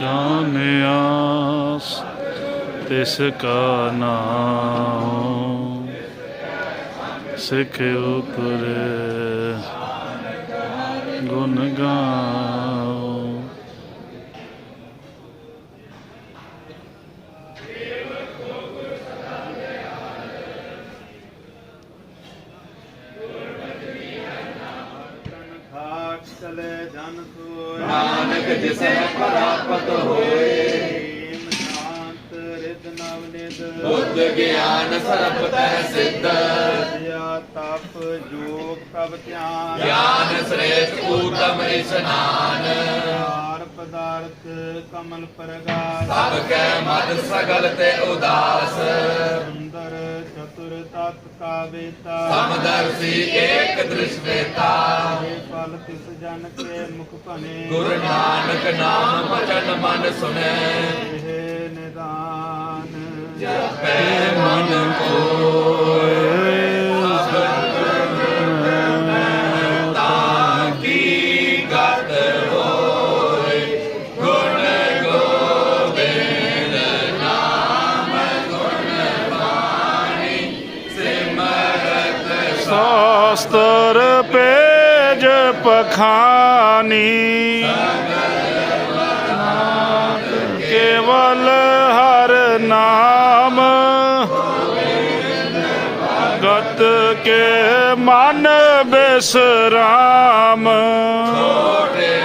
ਜਾਣੇ ਆਸ ਤਿਸ ਕਾ ਨਾਮ। ਸਿੱਖ ਉਪਰ ਗੁਣ ਗਾਓ। ਚਲੇ। ਨਾਨਕ ਜਿਸੈ ਪ੍ਰਾਪਤ ਹੋਏ। ਬੁੱਧ ਗਿਆਨ ਸਰਬ ਤੈ ਸਿੱਧ। ਵਿਦਿਆ ਤਪ ਜੋਗ ਪ੍ਰਭ ਧਿਆਨ। ਗਿਆਨ ਸ੍ਰੇਸ਼ਟ ਊਤਮ ਇਸ਼ਨਾਨ। ਪਦਾਰਥ ਕਮਲ ਪ੍ਰਗਾਸ। ਸਭ ਕੈ ਮਦ ਸਗਲ ਤੇ ਉਦਾਸ। ਸੁੰਦਰ ਚਤੁਰ ਤਤ ਕਾ ਵੇਤਾ ਸਮਦਰਸੀ ਏਕ ਦ੍ਰਿਸ਼ ਵੇਤਾ ਇਹ ਫਲ ਤਿਸ ਜਨ ਕੇ ਮੁਖ ਭਨੇ ਗੁਰੂ ਨਾਨਕ ਨਾਮ ਬਚਨ ਮਨ ਸੁਨੈ ਇਹ ਨਿਦਾਨ। ਜਪੈ ਮਨ ਕੋਇ। ਪਖਾਨੀ ਕੇਵਲ ਹਰ ਨਾਮ ਗਤ ਕੇ ਮਨ ਬਿਸਰਾਮ ਛੋਟੇ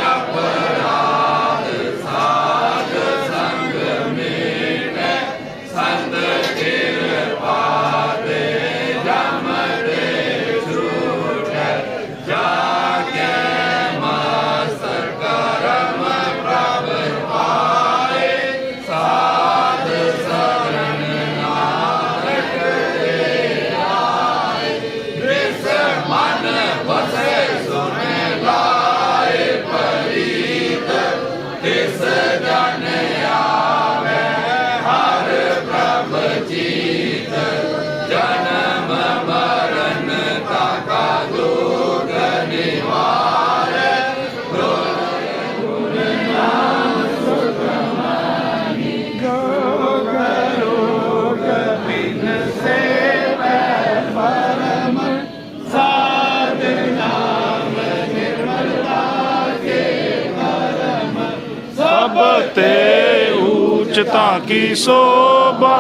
ਤਾਂ ਕੀ ਸੋਭਾ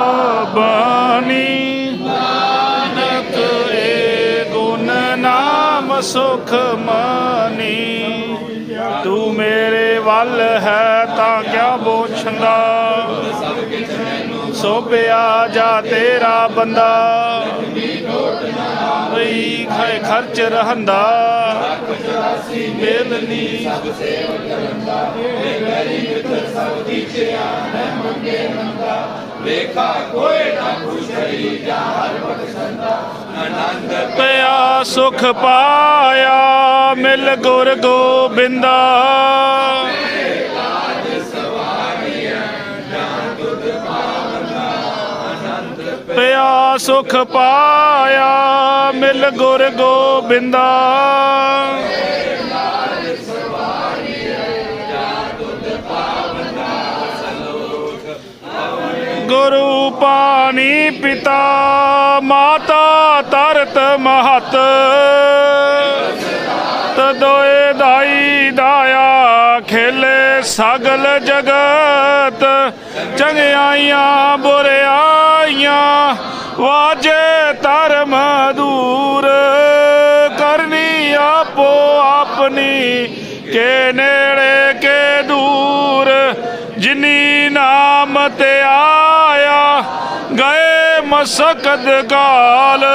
ਬਾਣੀ ਨਾਨਕ ਏ ਗੁਣ ਨਾਮ ਸੁਖ ਮਾਨੀ। ਤੂੰ ਮੇਰੇ ਵੱਲ ਹੈ ਤਾਂ ਕਿਆ ਬੋਛੰਦਾ। ਸੋਭਿਆ ਜਾ ਤੇਰਾ ਬੰਦਾ। ਬਈ ਖਾਏ ਖਰਚ ਰਹੰਦਾ। ਬੇਲਨੀ ਲੇਖਾ ਕੋਈ ਨਾ ਪੁਛਈ ਜਾ ਹਰ ਬਖਸ਼ੰਦਾ ਆਨੰਦ ਪਿਆ ਸੁਖ ਪਾਇਆ ਮਿਲ ਗੁਰ ਗੋਬਿੰਦਾ। ਪਿਆ ਸੁਖ ਪਾਇਆ, ਮਿਲ ਗੁਰ ਗੋਬਿੰਦਾ। ਗੁਰੂ ਪਾਣੀ ਪਿਤਾ, ਮਾਤਾ ਤਰਤ ਮਹਤ। ਤਦੋਏ ਦਾਈ ਦਾਇਆ ਖੇਲੇ ਸਗਲ ਜਗਤ। ਚੰਗਿਆਈਆਂ, ਬੁਰਿਆਈਆਂ, ਵਾਜੇ ਧਰਮ ਦੂਰ। ਕਰਨੀ ਆਪੋ ਆਪਣੀ ਕੇ ਨੇੜੇ ਕੇ ਦੂਰ। ਜਿਨੀ ਨਾਮ ਤੇ ਆਇਆ, ਗਏ ਮਸਕਦ ਗਾਲ।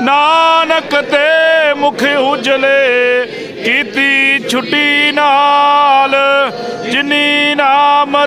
ਨਾਨਕ ਤੇ ਮੁਖ ਉਜਲੇ, ਕੀਤੀ ਛੁੱਟੀ ਨਾਲ। ਜਿਨੀ ਨਾਮ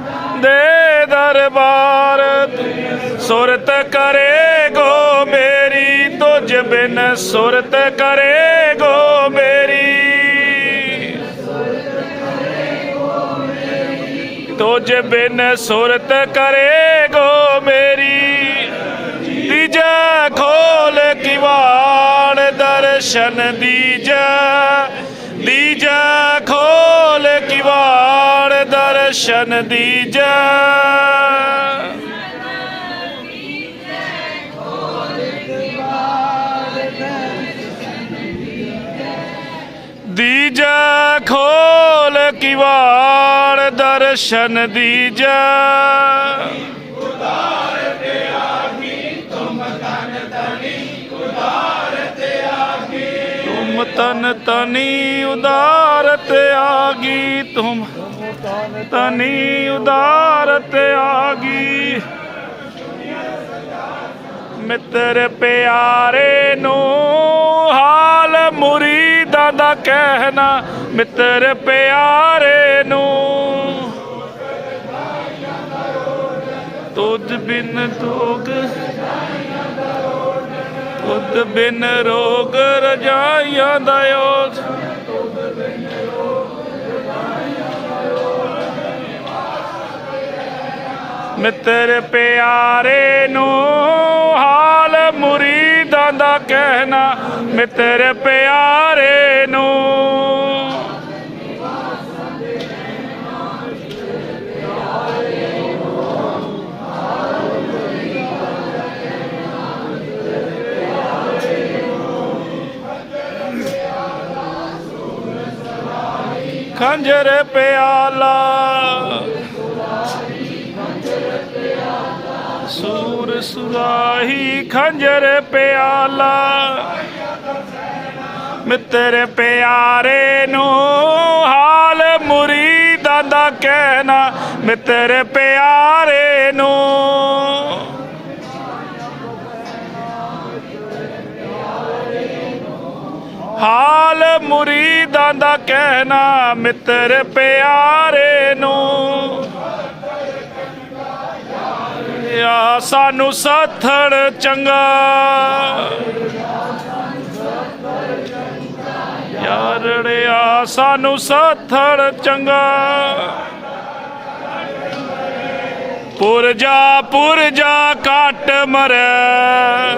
ਦੇ ਦਰਬਾਰ, ਸੁਰਤ ਕਰੇ ਗੋ ਮੇਰੀ, ਤੁਝ ਬਿਨ ਸੁਰਤ ਕਰੇ ਗੋ ਮੇਰੀ। ਤੁਝ ਬਿਨ ਸੁਰਤ ਕਰੇ ਗੋ ਮੇਰੀ। ਦੀਜੈ ਖੋਲ ਕਿਵਾੜ ਦਰਸ਼ਨ ਦੀਜੈ ਦੀਜੈ ਦੀ ਜੈ। ਦੀਜੈ ਖੋਲ ਕਿਵਾੜ ਦਰਸ਼ਨ ਦੀਜੈ ਤੁਮ ਤਨ ਤਨੀ ਉਦਾਰਤ ਆਗੀ ਤੁਮ ਤਨੀ ਤਨੀ ਉਦਾਰਤ ਆਗੀ ਮਿੱਤਰ ਪਿਆਰੇ ਨੂੰ ਹਾਲ ਮੁਰੀਦਾਂ ਦਾ ਕਹਿਣਾ, ਮਿੱਤਰ ਪਿਆਰੇ ਨੂੰ। ਤੁਧ ਬਿਨ ਤੋਗ ਤੁਧ ਬਿਨ ਰੋਗ ਰਜਾਈਆਂ ਦਾ ਓਸ ਮਿੱਤਰ ਪਿਆਰੇ ਨੂੰ ਹਾਲ ਮੁਰੀਦਾਂ ਦਾ ਕਹਿਣਾ ਮਿੱਤਰ ਪਿਆਰੇ ਨੂੰ। ਖੰਜਰ ਪਿਆਲਾ ਸੁਰਾਹੀ ਖੰਜਰ ਪਿਆਲਾ, ਮਿੱਤਰ ਪਿਆਰੇ ਨੂੰ ਹਾਲ ਮੁਰੀਦਾਂ ਦਾ ਕਹਿਣਾ, ਮਿੱਤਰ ਪਿਆਰੇ ਨੂੰ। ਹਾਲ ਮੁਰੀਦਾਂ ਦਾ ਕਹਿਣਾ, ਮਿੱਤਰ ਪਿਆਰੇ ਨੂੰ। ਆ ਸਾਨੂੰ ਸਾਥੜ ਚੰਗਾ। ਯਾਰੜਿਆ, ਸਾਨੂੰ ਸਾਥੜ ਚੰਗਾ। ਪੁਰਜਾ ਪੁਰਜਾ ਕੱਟ ਮਰੈ।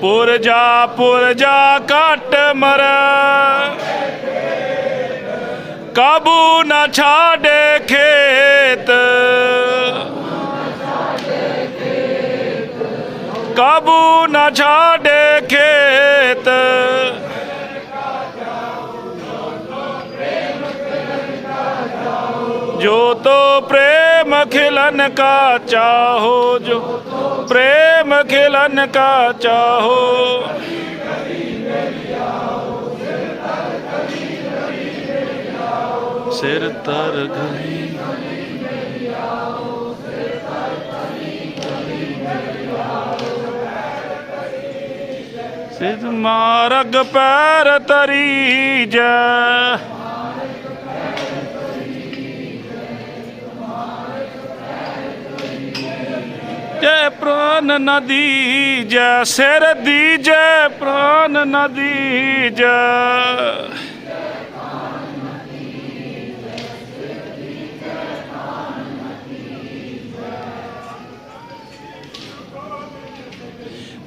ਪੁਰਜਾ ਪੁਰਜਾ ਕੱਟ ਮਰੈ। ਕਾਬੂ ਨਾ ਛਾੜੇ खेत काबू न छाड़े खेत। जो तो प्रेम खिलन का चाहो, जो प्रेम खिलन का चाहो। सिर तर गई ਸਿਧ ਮਾਰਗ ਪੈਰ ਤਰੀ ਜੈ ਜੈ ਪ੍ਰਾਨ ਨਦੀ ਜੈ ਸਿਰ ਦੀ ਜੈ ਪ੍ਰਾਨ ਨਦੀ ਜੈ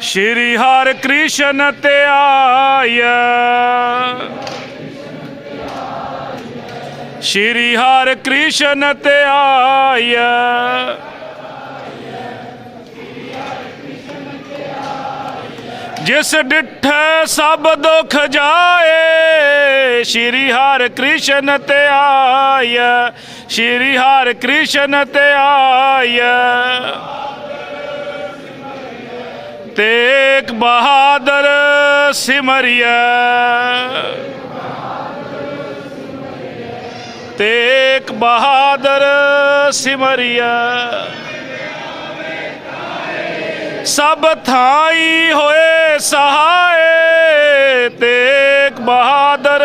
ਸ਼੍ਰੀ ਹਰਿ ਕ੍ਰਿਸ਼ਨ ਤੇ ਆਇਆ। ਸ਼੍ਰੀ ਹਰਿ ਕ੍ਰਿਸ਼ਨ ਤੇ ਆਇਆ। ਜਿਸ ਡਿਠੈ ਸਭ ਦੁਖ ਜਾਏ, ਸ਼੍ਰੀ ਹਰਿ ਕ੍ਰਿਸ਼ਨ ਤੇ ਆਇਆ। ਸ਼੍ਰੀ ਹਰਿ ਕ੍ਰਿਸ਼ਨ ਤੇ ਆਇਆ। ਤੇਗ ਬਹਾਦਰ ਸਿਮਰਿਆ ਤੇਗ ਬਹਾਦਰ ਸਿਮਰਿਆ ਸਭ ਥਾਈ ਹੋਏ ਸਹਾਏ, ਤੇਗ ਬਹਾਦਰ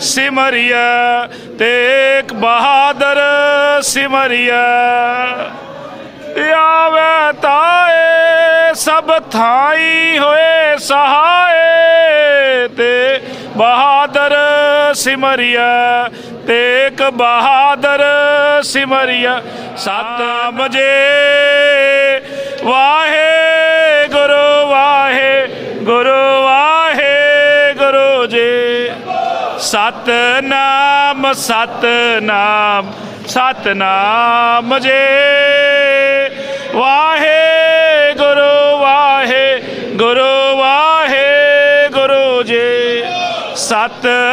ਸਿਮਰਿਆ ਤੇਗ ਬਹਾਦਰ ਸਿਮਰਿਆ ਥਾਈ ਹੋਏ ਸਹਾਏ ਤੇ ਬਹਾਦਰ ਸਿਮਰਿਆ ਤੇਕ ਬਹਾਦਰ ਸਿਮਰਿਆ। ਸਤਨਾਮ ਜੇ ਵਾਹੇ ਗੁਰੂ ਵਾਹੇ ਗੁਰੂ ਵਾਹੇ ਗੁਰੂ ਜੀ। ਸਤਨਾਮ ਸਤਨਾਮ ਸਤਨਾਮ ਜੇ। ਵਾਹੇ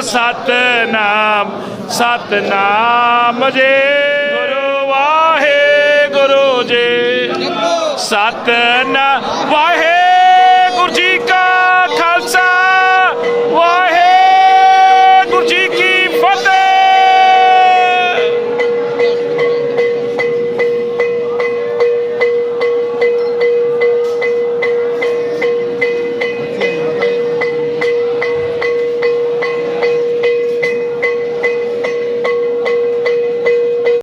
ਸਤਨਾਮ ਸਤਨਾਮ ਜੇ। ਗੁਰੂ ਵਾਹੇ ਗੁਰੂ ਜੀ ਸਤਨਾਮ ਵਾਹੇ